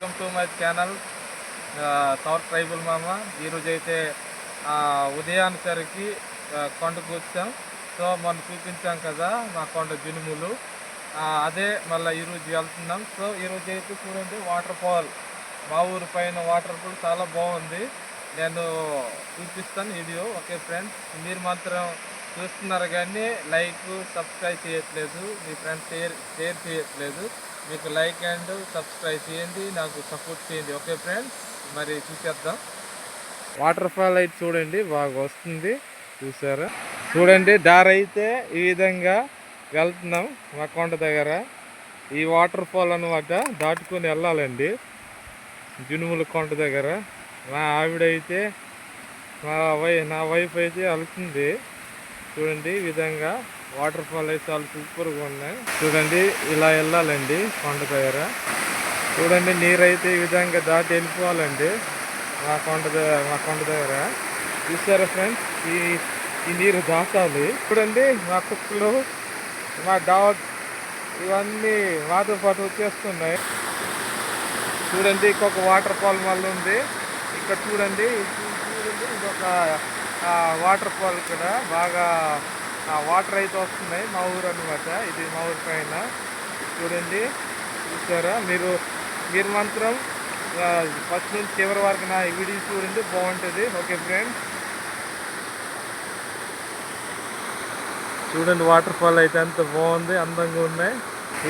Welcome to my channel south tribal మామ ఈరోజు అయితే ఆ, ఉదయానిసరికి ఆ, కొండకు వచ్చాం. సో మనం చూపించాం కదా మా కొండ జునుములు. అదే మళ్ళీ ఈరోజు వెళ్తున్నాం. సో ఈరోజు అయితే చూడండి వాటర్ ఫాల్ మా ఊరు పైన వాటర్ ఫాల్ చాలా బాగుంది. నేను చూపిస్తాను వీడియో ఓకే ఫ్రెండ్స్? మీరు మాత్రం చూస్తున్నారు కానీ లైక్ సబ్స్క్రైబ్ చేయట్లేదు. మీ ఫ్రెండ్స్ షేర్ షేర్ చేయట్లేదు. మీకు లైక్ అండ్ సబ్స్క్రైబ్ చేయండి నాకు సపోర్ట్ చేయండి. ఓకే ఫ్రెండ్స్ మరి చూసేద్దాం. వాటర్ ఫాల్ అయితే చూడండి బాగా వస్తుంది. చూసారా? చూడండి దారి అయితే ఈ విధంగా వెళ్తున్నాం మా కొండ దగ్గర. ఈ వాటర్ ఫాల్ అనమాట దాటుకొని వెళ్ళాలండి. జునుముల కొండ దగ్గర. మా ఆవిడైతే మా వై నా వైఫ్ అయితే వెళ్తుంది. చూడండి ఈ విధంగా వాటర్ ఫాల్ అయితే చాలా సూపర్గా ఉన్నాయి. చూడండి ఇలా వెళ్ళాలండి కొండ దగ్గర. చూడండి నీరు అయితే ఈ విధంగా దాటి వెళ్ళిపోవాలండి మా కొండ దగ్గర మా కొండ దగ్గర. చూసారా ఫ్రెండ్స్ ఈ ఈ నీరు దాటాలి. చూడండి మా కుక్కలు మా డాగ్ ఇవన్నీ మాతో పాటు వచ్చేస్తున్నాయి. చూడండి ఇంకొక వాటర్ ఫాల్ మళ్ళీ ఉంది. ఇక్కడ చూడండి చూడండి ఇంకొక వాటర్ ఫాల్ ఇక్కడ. బాగా వాటర్ అయితే వస్తున్నాయి మా ఊరు అనమాట ఇది మా ఊరి పైన. చూడండి చూసారా? మీరు మీరు మాత్రం ఫస్ట్ నుంచి చివరి వరకు నా వీడియో చూడండి బాగుంటుంది. Okay friends? చూడండి వాటర్ ఫాల్ అయితే ఎంత బాగుంది అందంగా ఉన్నాయి.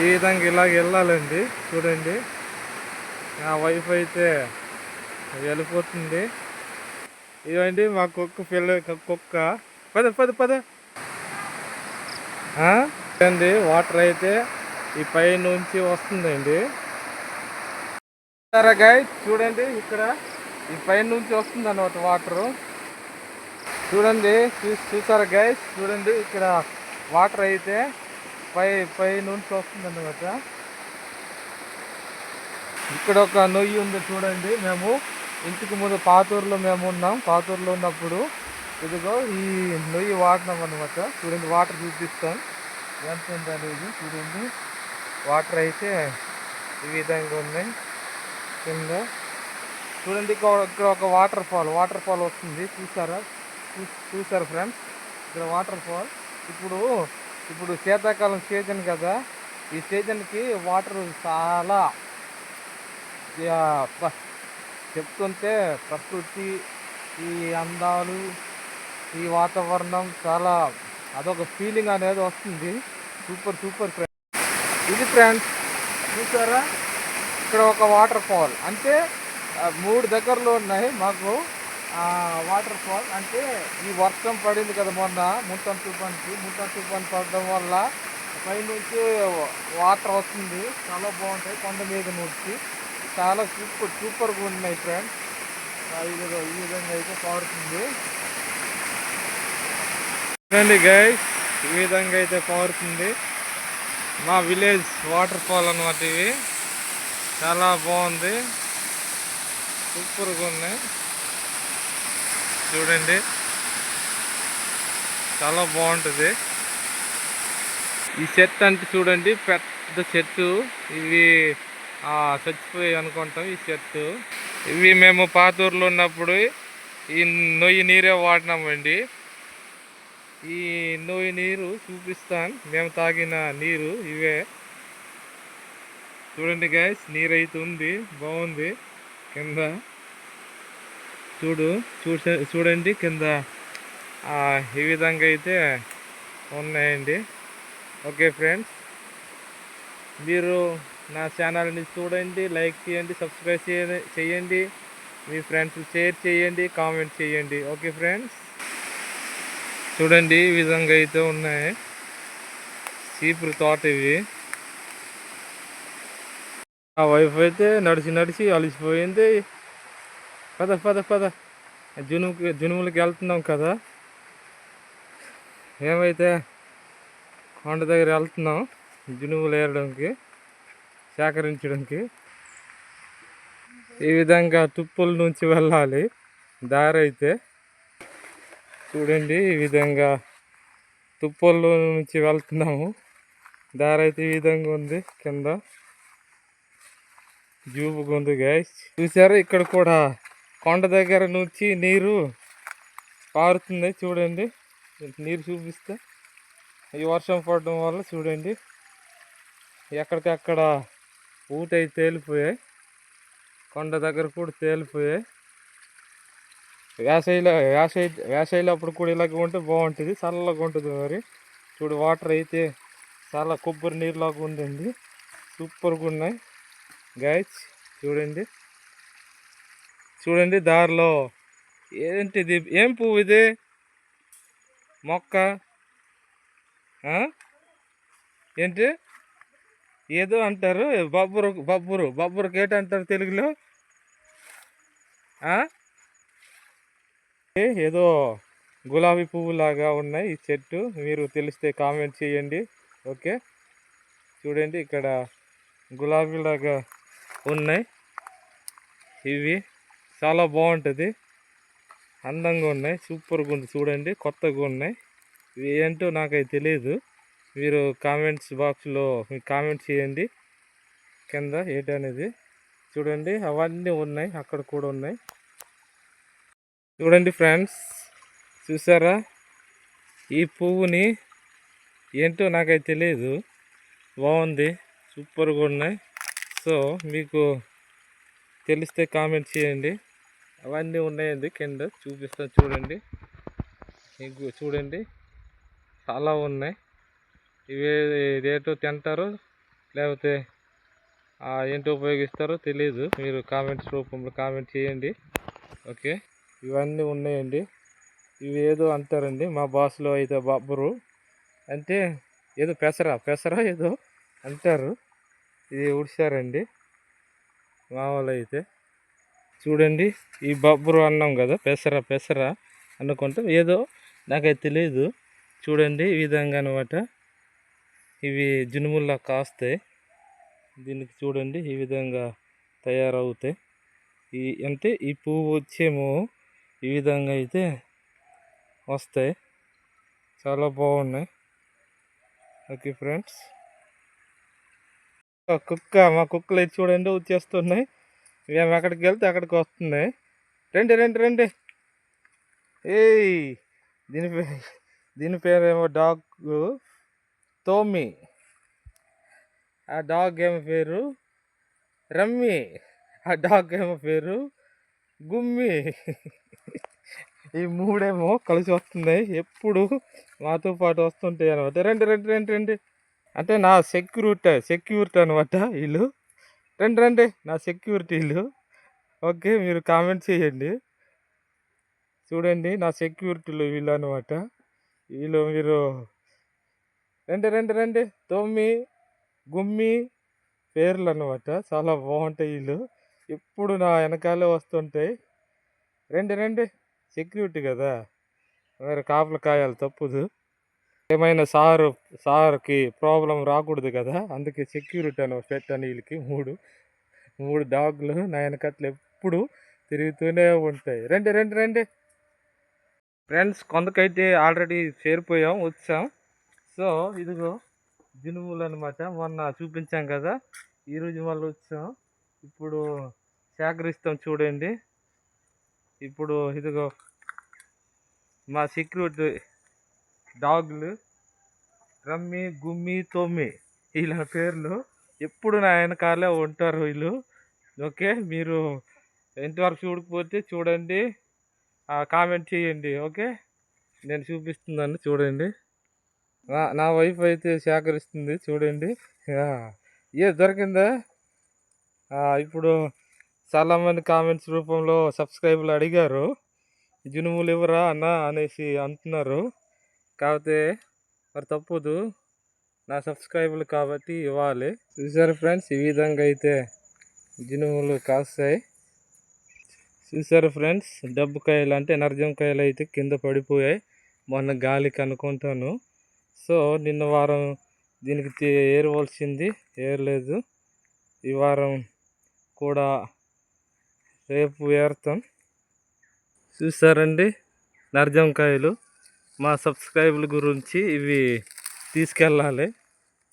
ఈ విధంగా ఇలాగ వెళ్ళాలండి. చూడండి. నా వైఫ్ అయితే వెళ్ళిపోతుంది. ఇదండి మా కుక్క పిల్ల కుక్క. పద పద పద. అండి చూడండి వాటర్ అయితే ఈ పై నుంచి వస్తుందండి. సరే గైస్ చూడండి ఇక్కడ ఈ పై నుంచి వస్తుంది అన్నమాట వాటర్. చూడండి చూ- చూసారా గైస్ చూడండి ఇక్కడ వాటర్ అయితే పై పై నుంచి వస్తుంది అన్నమాట ఇక్కడ ఒక నొయ్యి ఉంది చూడండి మేము ఇంటికి ముందు పాతూరులో మేము ఉన్నాం. పాతూరులో ఉన్నప్పుడు ఇదిగో ఈ నొయ్యి వాడినాం అనమాట చూడండి వాటర్ చూపిస్తాం. ఎంత ఉంది అనేది చూడండి. వాటర్ అయితే ఈ విధంగా ఉన్నాయి. కింద చూడండి ఇక్కడ ఒక వాటర్ ఫాల్ వాటర్ ఫాల్ వస్తుంది. చూసారా? చూ- ఫ్రెండ్స్? ఇక్కడ వాటర్ ఫాల్. ఇప్పుడు ఇప్పుడు శీతాకాలం సీజన్ కదా. ఈ సీజన్కి వాటర్ చాలా చెప్తుంటే ప్రకృతి ఈ అందాలు ఈ వాతావరణం చాలా అదొక ఫీలింగ్ అనేది వస్తుంది. సూపర్ సూపర్ ఫ్రెండ్స్ ఇది ఫ్రెండ్స్ చూసారా? ఇక్కడ ఒక వాటర్ ఫాల్ అంటే మూడు దగ్గరలో ఉన్నాయి మాకు వాటర్ ఫాల్ అంటే ఈ వర్షం పడింది కదా మొన్న ముట్టన్ తుఫాన్కి. ముట్టన్ తుఫాన్ పడడం వల్ల పైనుంచి వాటర్ వస్తుంది. చాలా బాగుంటాయి కొండ మీద నుంచి. చాలా సూపర్ సూపర్గా ఉన్నాయి ఫ్రెండ్స్ ఈ విధంగా అయితే పాడుతుంది చూడండి గైస్ ఈ విధంగా అయితే పారుతుంది. మా విలేజ్ వాటర్ ఫాల్ అన్నమాట ఇవి చాలా బాగుంది. సూపర్గా ఉన్నాయి చూడండి. చాలా బాగుంటుంది. ఈ చెట్టు అంటే చూడండి పెద్ద చెట్టు. ఇవి ఆ, చచ్చిపోయి అనుకుంటాం ఈ చెట్టు. ఇవి మేము పాతూరులో ఉన్నప్పుడు ఈ నొయ్యి నీరే వాడినామండి. ఈ నోయి నీరు చూపిస్తాను. మేము తాగిన నీరు ఇవే. చూడండి గ్యాస్ నీరు అయితే ఉంది బాగుంది. కింద చూడు చూసే చూడండి కింద. ఈ విధంగా అయితే ఉన్నాయండి. ఓకే ఫ్రెండ్స్ మీరు నా ఛానల్ని చూడండి లైక్ చేయండి సబ్స్క్రైబ్ చేయండి చేయండి. మీ ఫ్రెండ్స్ షేర్ చేయండి కామెంట్ చేయండి. ఓకే ఫ్రెండ్స్ చూడండి ఈ విధంగా అయితే ఉన్నాయి. చీపురు తోట ఇవి. ఆ వైఫ్ అయితే నడిచి నడిచి అలసిపోయింది. పద పద పద. జునుముకి జునుములకి వెళ్తున్నాం కదా. ఏమైతే కొండ దగ్గర వెళ్తున్నాం జునుములు ఏరడానికి సేకరించడానికి. ఈ విధంగా తుప్పుల నుంచి వెళ్ళాలి. దారి అయితే చూడండి ఈ విధంగా తుప్పల్లో నుంచి వెళ్తున్నాము. దారి అయితే ఈ విధంగా ఉంది కింద. జూపుగా ఉంది గాయస్ చూసారా ఇక్కడ కూడా కొండ దగ్గర నుంచి నీరు పారుతుంది చూడండి. నీరు చూపిస్తే ఈ వర్షం పడడం వల్ల చూడండి. ఎక్కడికక్కడ ఊటై తేలిపోయాయి. కొండ దగ్గర కూడా తేలిపోయాయి. వేసవిలో వేసవి వేసవిలో అప్పుడు కూడా ఇలాగ ఉంటే బాగుంటుంది. చల్లగా ఉంటుంది మరి. చూడు వాటర్ అయితే చాలా కొబ్బరి నీరులాగా ఉందండి. సూపర్గా ఉన్నాయి. గాయస్ చూడండి. చూడండి దారిలో. ఏంటిది ఏం పువ్వు ఇది? మొక్క? ఏంటి? ఏదో అంటారు. బబ్బురు బబ్బురు. బబ్బురుకి ఏంటంటారు తెలుగులో? ఏదో గులాబీ పువ్వు లాగా ఉన్నాయి ఈ చెట్టు. మీరు తెలిస్తే కామెంట్ చేయండి. ఓకే? చూడండి ఇక్కడ గులాబీ లాగా ఉన్నాయి. ఇవి చాలా బాగుంటుంది. అందంగా ఉన్నాయి. సూపర్గా ఉంది. చూడండి కొత్తగా ఉన్నాయి. ఇవి ఏంటో నాకైతే తెలియదు మీరు కామెంట్స్ బాక్స్లో మీరు కామెంట్ చేయండి. కింద ఏంటనేది. చూడండి అవన్నీ ఉన్నాయి. అక్కడ కూడా ఉన్నాయి. చూడండి ఫ్రెండ్స్ చూసారా? ఈ పువ్వుని ఏంటో నాకైతే తెలియదు బాగుంది సూపర్గా ఉన్నాయి. సో మీకు తెలిస్తే కామెంట్ చేయండి. అవన్నీ ఉన్నాయండి కింద చూపిస్తాను చూడండి. మీకు చూడండి చాలా ఉన్నాయి. ఇవి రేటు తింటారు లేకపోతే ఏంటో ఉపయోగిస్తారో తెలియదు మీరు కామెంట్స్ రూపంలో కామెంట్ చేయండి. ఓకే? ఇవన్నీ ఉన్నాయండి. ఇవి ఏదో అంటారండి మా భాషలో అయితే బబ్బరు అంటే ఏదో పెసర పెసర ఏదో అంటారు. ఇది ఉడిశారండి మా అయితే. చూడండి ఈ బబ్బరు అన్నాం కదా పెసర పెసర అనుకుంటాం ఏదో నాకైతే తెలియదు చూడండి ఈ విధంగా అనమాట ఇవి జునుముల్లా కాస్తాయి. దీనికి చూడండి ఈ విధంగా తయారవుతాయి. ఈ అంటే ఈ పువ్వు వచ్చేమో ఈ విధంగా అయితే వస్తాయి. చాలా బాగున్నాయి. Okay friends. కుక్క మా కుక్కలు అయితే చూడండి వచ్చేస్తున్నాయి. మేము ఎక్కడికి వెళ్తే అక్కడికి వస్తున్నాయి. రండి రండి రండి. ఏయ్! దీని పేరు దీని పేరేమో డాగ్ తోమి. ఆ డాగ్ ఏమో పేరు? రమ్మి. ఆ డాగ్ ఏమో పేరు? గుమ్మి. ఈ మూడేమో కలిసి వస్తున్నాయి. ఎప్పుడు మాతో పాటు వస్తుంటాయి అనమాట రెండు రెండు రెండు రండి. అంటే నా సెక్యూరిటీ సెక్యూరిటీ అనమాట వీళ్ళు. రండి రండి. నా సెక్యూరిటీ వీళ్ళు. ఓకే మీరు కామెంట్ చేయండి. చూడండి నా సెక్యూరిటీలు వీళ్ళు అనమాట వీళ్ళు మీరు రండి రండి రండి. తొమ్మి గుమ్మి పేర్లు అనమాట చాలా బాగుంటాయి వీళ్ళు. ఎప్పుడు నా వెనకాలే వస్తుంటాయి. రండి రండి. సెక్యూరిటీ కదా. మరి కాపలు కాయాలి తప్పుదు. ఏమైనా సారు సార్కి ప్రాబ్లం రాకూడదు కదా. అందుకే సెక్యూరిటీ అని పెట్టాను వీళ్ళకి. మూడు మూడు డాగ్లు నా కట్లు ఎప్పుడు తిరుగుతూనే ఉంటాయి. రండి రండి రండి. ఫ్రెండ్స్ కొందకైతే ఆల్రెడీ చేరిపోయాం వచ్చాం. సో ఇదిగో దినుములు అనమాట మొన్న చూపించాం కదా. ఈరోజు మళ్ళీ వచ్చాం. ఇప్పుడు సేకరిస్తాం చూడండి. ఇప్పుడు ఇదిగో మా సెక్యూరిటీ డాగ్లు రమ్మి గుమ్మి తొమ్మి వీళ్ళ పేర్లు ఎప్పుడు నా వెనకాలే ఉంటారు వీళ్ళు. ఓకే మీరు ఎంతవరకు చూడకపోతే చూడండి. కామెంట్ చేయండి ఓకే? నేను చూపిస్తున్నాను చూడండి. నా వైఫ్ అయితే సేకరిస్తుంది చూడండి. ఏ దొరికిందా? ఇప్పుడు చాలామంది కామెంట్స్ రూపంలో సబ్స్క్రైబర్లు అడిగారు. జునుములు ఇవ్వరా అన్న అనేసి అంటున్నారు. కాకపోతే మరి తప్పదు. నా సబ్స్క్రైబర్లు కాబట్టి ఇవ్వాలి. చూసారు ఫ్రెండ్స్? ఈ విధంగా అయితే జునుములు కాస్తాయి. చూసారు ఫ్రెండ్స్? డబ్బు కాయలు అంటే నర్జంకాయలు అయితే కింద పడిపోయాయి. మొన్న గాలికి అనుకుంటాను సో నిన్న వారం దీనికి ఏరవలసింది ఏరలేదు ఈ వారం కూడా రేపు ఏరుతాం. చూసారండి? నర్జంకాయలు. మా సబ్స్క్రైబుల గురించి ఇవి తీసుకెళ్ళాలి.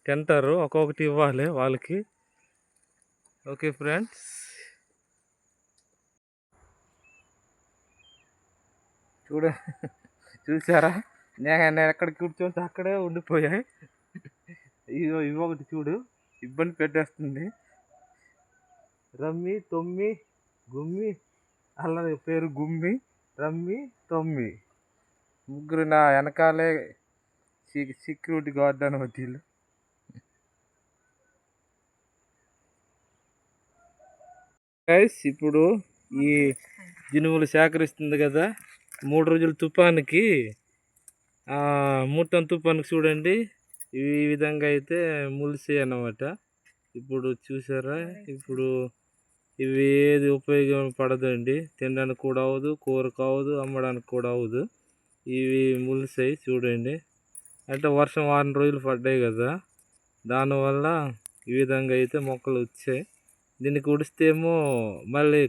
తింటారు. ఒక్కొక్కటి ఇవ్వాలి వాళ్ళకి. Okay friends. చూడ. చూసారా? నేను నేను ఎక్కడ కూర్చొని అక్కడే ఉండిపోయాయి. ఇవో ఇవి ఒకటి చూడు. ఇబ్బంది పెట్టేస్తుంది. రమ్మి తొమ్మి గుమ్మి. అలా పేరు గుమ్మి. రమ్మి తొమ్మి. ముగ్గురు నా వెనకాలే సెక్యూరిటీ గార్డ్ అని వీళ్ళు గైస్ ఇప్పుడు ఈ జినుములు సేకరిస్తుంది కదా మూడు రోజుల తుఫానుకి మూటన్ మూటం చూడండి ఈ విధంగా అయితే ములిసాయి అన్నమాట. ఇప్పుడు చూసారా? ఇప్పుడు ఇవి ఏది ఉపయోగపడదండి తినడానికి కూడా అవ్వదు కూర కావదు అమ్మడానికి కూడా అవ్వదు. ఇవి ములిసాయి చూడండి. అంటే వర్షం వారం రోజులు పడ్డాయి కదా. దానివల్ల ఈ విధంగా అయితే మొక్కలు వచ్చాయి. దీన్ని ఉడిస్తేమో మళ్ళీ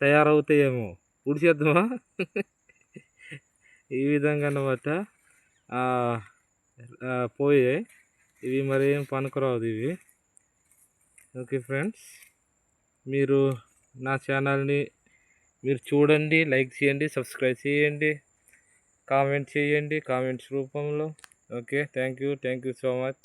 తయారవుతాయేమో. ఉడిచేద్దామా ఈ విధంగా అన్నమాట. పోయాయి. ఇవి మరి ఏం పనికిరాదు ఇవి. Okay friends. మీరు నా ఛానల్ని మీరు చూడండి లైక్ చేయండి సబ్స్క్రైబ్ చేయండి కామెంట్ చేయండి కామెంట్స్ రూపంలో. Okay thank you thank you so much.